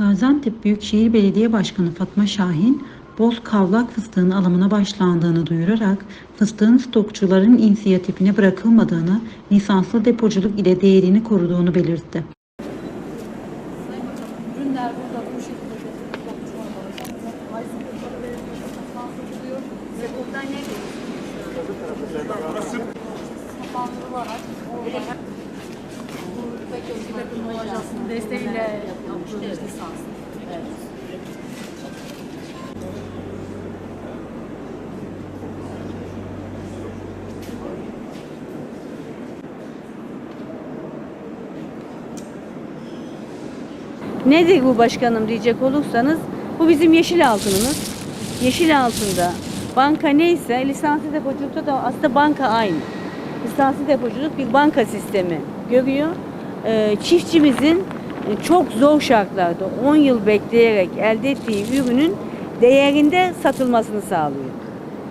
Gaziantep Büyükşehir Belediye Başkanı Fatma Şahin, Boz Kavlak fıstığının alımına başlandığını duyurarak fıstığın stokçuların inisiyatifine bırakılmadığını, lisanslı depoculuk ile değerini koruduğunu belirtti. Ürünler burada bu şekilde satılıyor. Rekordan ne Kapandırılarak bu Bakım Hocası'nın desteğiyle. Nedir bu başkanım diyecek olursanız bu bizim yeşil altınımız. Yeşil altında banka neyse lisanslı depoculukta da aslında banka aynı. Lisanslı depoculuk bir banka sistemi görüyor. Ee, çiftçimizin e, çok zor şartlarda 10 yıl bekleyerek elde ettiği ürünün değerinde satılmasını sağlıyor.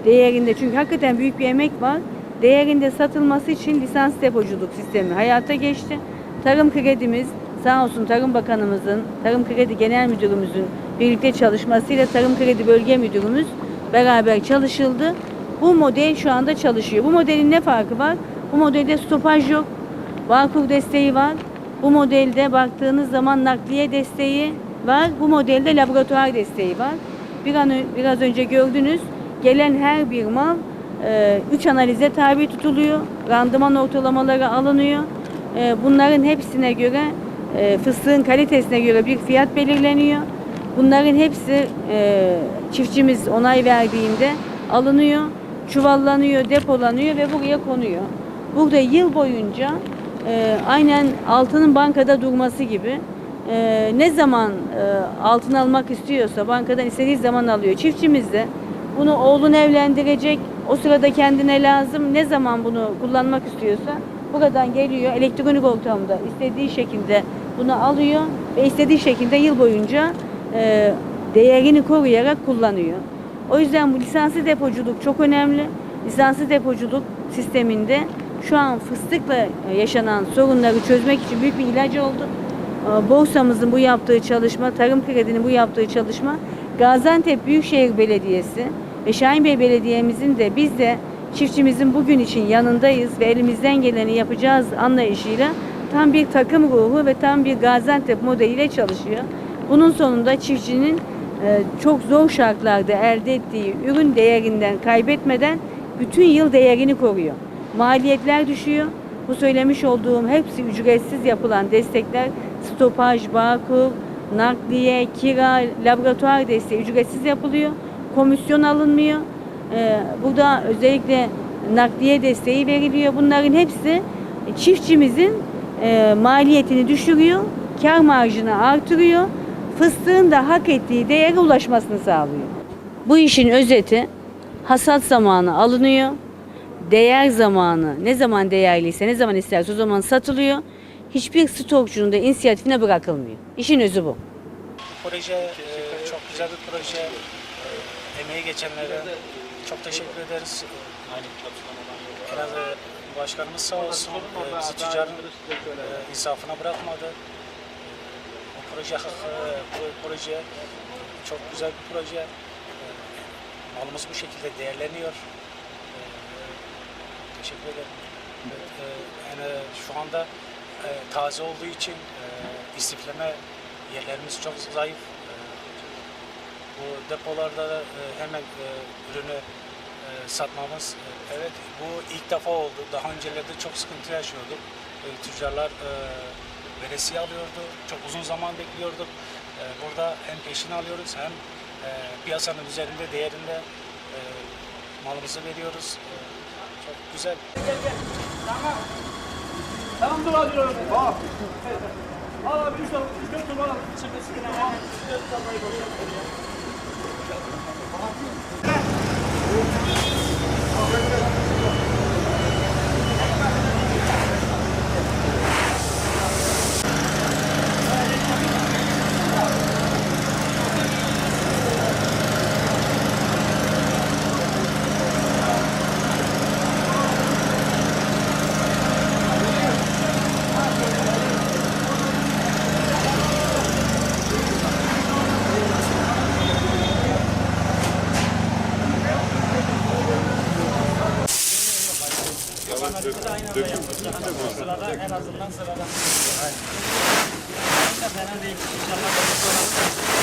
Değerinde çünkü hakikaten büyük bir emek var. Değerinde satılması için lisans depoculuk sistemi hayata geçti. Tarım kredimiz sağ olsun Tarım Bakanımızın, Tarım Kredi Genel Müdürümüzün birlikte çalışmasıyla Tarım Kredi Bölge Müdürümüz beraber çalışıldı. Bu model şu anda çalışıyor. Bu modelin ne farkı var? Bu modelde stopaj yok. Bağkur desteği var. Bu modelde baktığınız zaman nakliye desteği var. Bu modelde laboratuvar desteği var. Bir an, biraz önce gördünüz. Gelen her bir mal 3 analize tabi tutuluyor. Randıman ortalamaları alınıyor. E, bunların hepsine göre e, fıstığın kalitesine göre bir fiyat belirleniyor. Bunların hepsi e, çiftçimiz onay verdiğinde alınıyor, çuvallanıyor, depolanıyor ve buraya konuyor. Burada yıl boyunca e, aynen altının bankada durması gibi e, ne zaman e, altın almak istiyorsa bankadan istediği zaman alıyor. Çiftçimiz de bunu oğlunu evlendirecek, o sırada kendine lazım. Ne zaman bunu kullanmak istiyorsa buradan geliyor elektronik ortamda istediği şekilde bunu alıyor ve istediği şekilde yıl boyunca e, değerini koruyarak kullanıyor. O yüzden bu lisanslı depoculuk çok önemli. Lisanslı depoculuk sisteminde şu an fıstıkla e, yaşanan sorunları çözmek için büyük bir ilaç oldu. E, Borsamızın bu yaptığı çalışma, Tarım Kredi'nin bu yaptığı çalışma, Gaziantep Büyükşehir Belediyesi ve Şahin Bey Belediye'mizin de biz de çiftçimizin bugün için yanındayız ve elimizden geleni yapacağız anlayışıyla tam bir takım ruhu ve tam bir Gaziantep modeliyle çalışıyor. Bunun sonunda çiftçinin e, çok zor şartlarda elde ettiği ürün değerinden kaybetmeden bütün yıl değerini koruyor. Maliyetler düşüyor. Bu söylemiş olduğum hepsi ücretsiz yapılan destekler stopaj, bağkur, nakliye, kira, laboratuvar desteği ücretsiz yapılıyor. Komisyon alınmıyor. Ee, burada özellikle nakliye desteği veriliyor. Bunların hepsi çiftçimizin e, maliyetini düşürüyor, kar marjını artırıyor, fıstığın da hak ettiği değere ulaşmasını sağlıyor. Bu işin özeti hasat zamanı alınıyor, değer zamanı ne zaman değerliyse ne zaman isterse o zaman satılıyor. Hiçbir stokçunun da inisiyatifine bırakılmıyor. İşin özü bu. Proje e, çok güzel bir proje. E, Emeği geçenlere çok teşekkür ederiz. Biraz e, başkanımız sağ olsun e, bizi e, insafına bırakmadı. Bu proje e, bu proje çok güzel bir proje. E, Malımız bu şekilde değerleniyor. Teşekkür ederim. Evet, e, Yani şu anda e, taze olduğu için e, istifleme yerlerimiz çok zayıf. E, Bu depolarda da e, hemen e, ürünü e, satmamız e, evet bu ilk defa oldu. Daha öncelerde çok sıkıntı yaşıyorduk. E, Tüccarlar e, veresiye alıyordu. Çok uzun zaman bekliyorduk. E, Burada hem peşin alıyoruz hem e, piyasanın üzerinde değerinde e, malımızı veriyoruz. E, Çok güzel. Tamam dur hadi öyle. Bak. Al abi 3 4 turba al. Çıkı sıkına al. 4 turbayı boşalt. De yaptık. Hani sırada en azından sırada. Aynen. Da fena değil. İnşallah